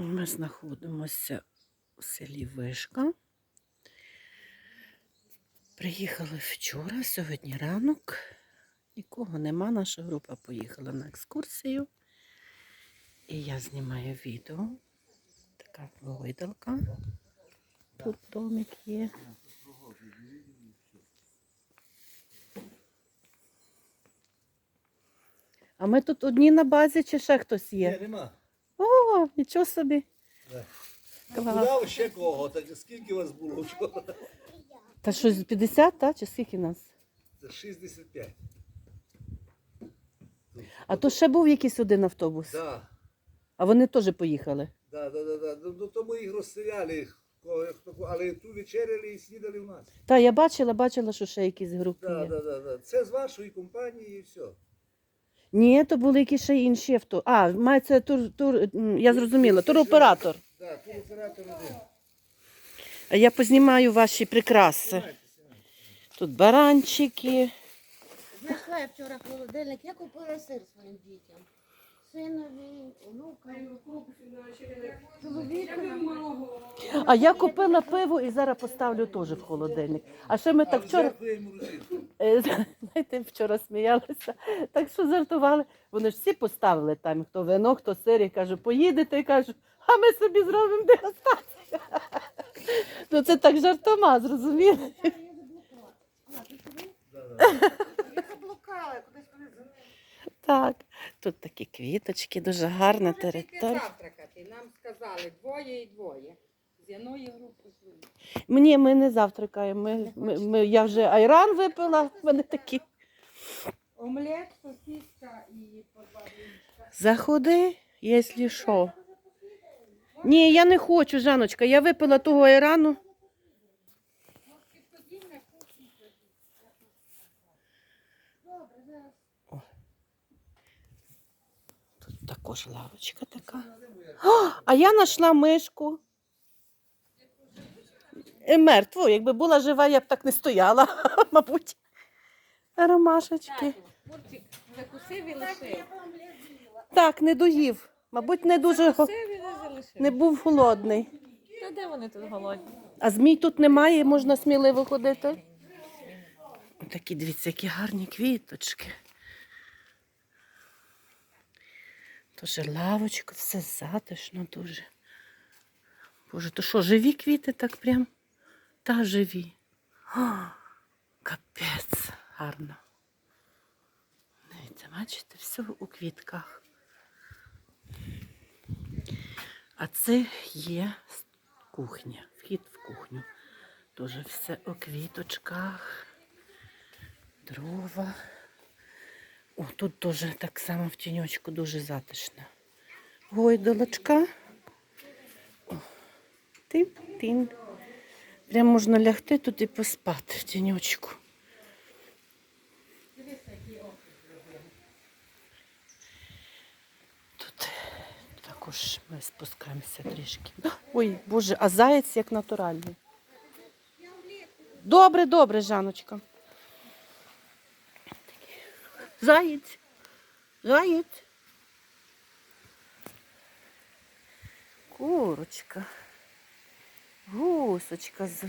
Ми знаходимося у селі Вишка. Приїхали вчора, сьогодні ранок. Нікого нема. Наша група поїхала на екскурсію. І я знімаю відео. Така гойдалка. Тут домик є. А ми тут одні на базі чи ще хтось Ні, є? нема. О, нічого собі. Куди ще кого? Так скільки вас було вчора? Та щось 50, та? Чи скільки нас? Це 65. А то ще був якийсь один автобус. Да, А вони теж поїхали. да, да, да, да. Ну, ну, тому їх розстріляли, кого- хто кого- але ту вечеряли і снідали в нас. Та я бачила, бачила, що ще якісь групи Да, є. да, да, да. Це з вашої компанії і все. Ні, то були якісь ще інші авто. А, мається тур, тур, я зрозуміла, туроператор. Так, туроператор один. А я познімаю ваші прикраси. Тут баранчики. Знайшла я вчора холодильник, я купила сир своїм дітям. Синові, онукам, чоловікові. А я купила пиво і зараз поставлю теж в холодильник. А ще ми так вчора. Е, Знаєте, вчора сміялися, так що жартували. Вони ж всі поставили там, хто вино, хто сир, я кажу, поїдете, я кажу, а ми собі зробимо дегустацію. Ну це так жартома, зрозуміли? Так, тут такі квіточки, дуже гарна територія. завтракати. Нам сказали двоє і двоє. З групи звонять. Мені ми не завтракаємо. Ми, ми, ми, я вже айран випила, вони такі. Омлет, сосиска і по два блинчика. Заходи, якщо що. Ні, я не хочу, Жаночка, я випила того айрану. Також лавочка така. О, а я знайшла мишку. Е, Мертву, якби була жива, я б так не стояла, мабуть. Ромашечки. І. Так, не доїв. Мабуть, не дуже і не був голодний. Та де вони тут голодні? А змій тут немає, можна сміливо ходити. Такі, дивіться, які гарні квіточки. Дуже лавочка, все затишно дуже. Боже, то що, живі квіти так прям? Та живі. О, капець, гарно. Дивіться, бачите, все у квітках. А це є кухня, вхід в кухню. Дуже все у квіточках, дрова. О, тут теж так само в тіньочку дуже затишно. Гойдолочка. Тин-тин. Прям можна лягти тут і поспати в тіньочку. Тут також ми спускаємося трішки. Ой, Боже, а заєць як натуральний. Добре, добре, Жаночка. Заєць. Заєць. Курочка. Гусочка, з-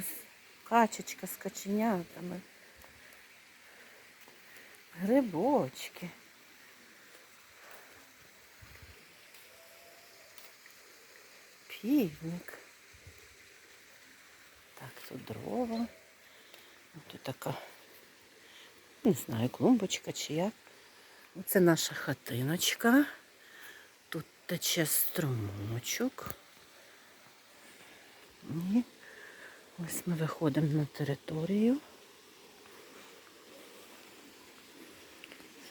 качечка з каченятами. Грибочки. Півник. Так, тут дрова. Тут така, не знаю, клумбочка чи як. Це наша хатиночка. Тут тече струмочок. І ось ми виходимо на територію.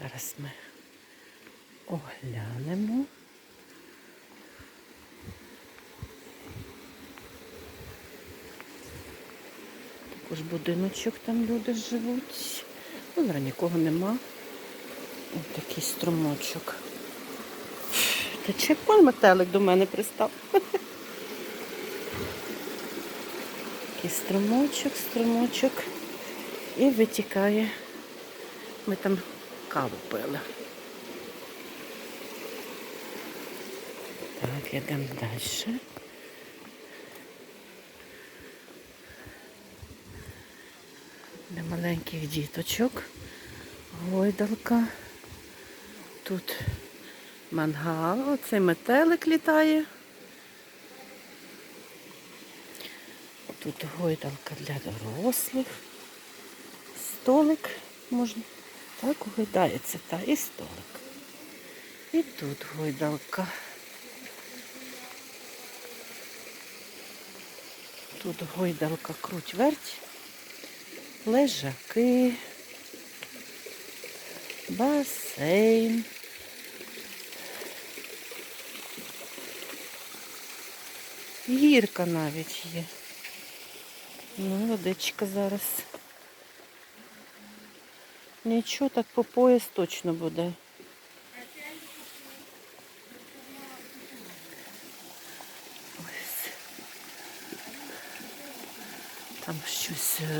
Зараз ми оглянемо. Також будиночок там люди живуть. Зараз нікого нема. Ось такий струмочок. Тече пан метелик до мене пристав. Такий струмочок, струмочок. І витікає. Ми там каву пили. Так, йдемо далі. Маленьких діточок. Гойдалка. Тут мангал. Оцей метелик літає. Тут гойдалка для дорослих. Столик можна. Так гойдається, та і столик. І тут гойдалка. Тут гойдалка круть верть, лежаки, басейн. Гірка навіть є. Ну, водичка зараз. Нічого так по пояс точно буде. Ось. Там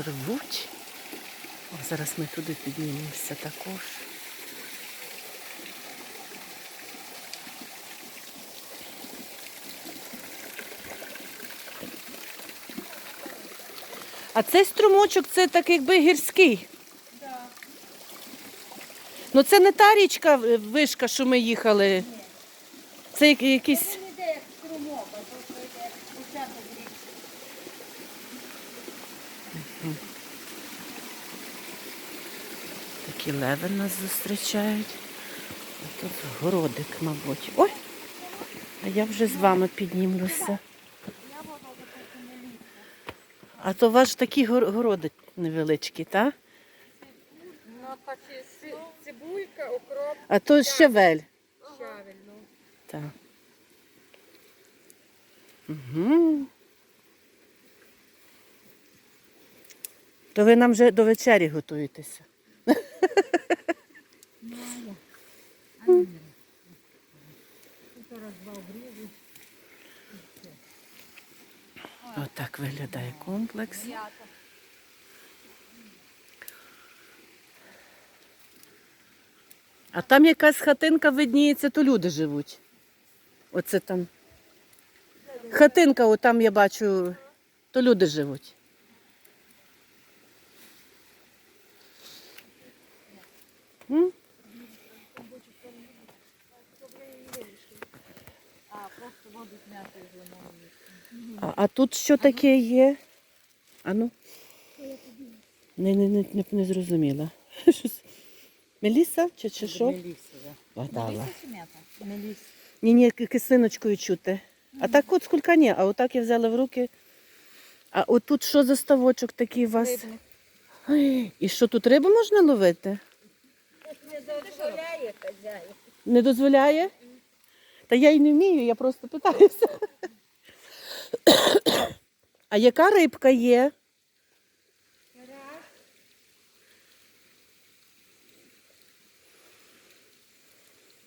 рвуть. О, зараз ми туди піднімемося також. А цей струмочок це так якби гірський. Ну це не та річка е, вишка, що ми їхали. Це якийсь. Він іде як струмок, а то що йде як початок річки. Такі леви нас зустрічають. А тут городик, мабуть. Ой! А я вже з вами піднімлюся. А то ваш такий городик невеличкий, так? Ну, так і ци- цибулька, окроп, А то щавель. щавель. Ну. Так. Угу. То ви нам вже до вечері готуєтеся. Отак виглядає комплекс. А там якась хатинка видніється, то люди живуть. Оце там. Хатинка, отам я бачу, то люди живуть. А, тут що таке є? А ну? Не, не, не, не, не зрозуміла. Меліса чи, чи що? Вгадала. Ні, ні, ки- кислиночкою чути. А так от скільки ні, а отак я взяла в руки. А от тут що за ставочок такий у вас? Ой, І що тут рибу можна ловити? Не дозволяє хазяїн. Не дозволяє? Та я й не вмію, я просто питаюся. А яка рибка є?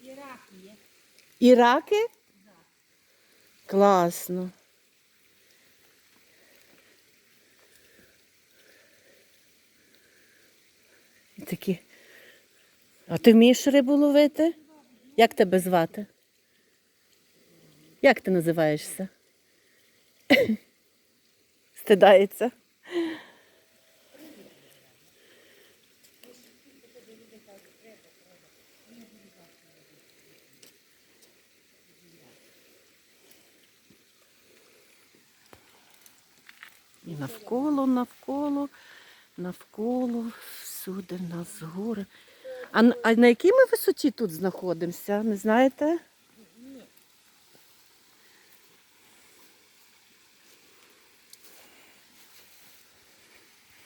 Ірак є. І раки? Класно. І такі. А ти вмієш рибу ловити? Як тебе звати? Як ти називаєшся? Стидається. І навколо, навколо, навколо, всюди в нас гори. А, а на якій ми висоті тут знаходимося, не знаєте?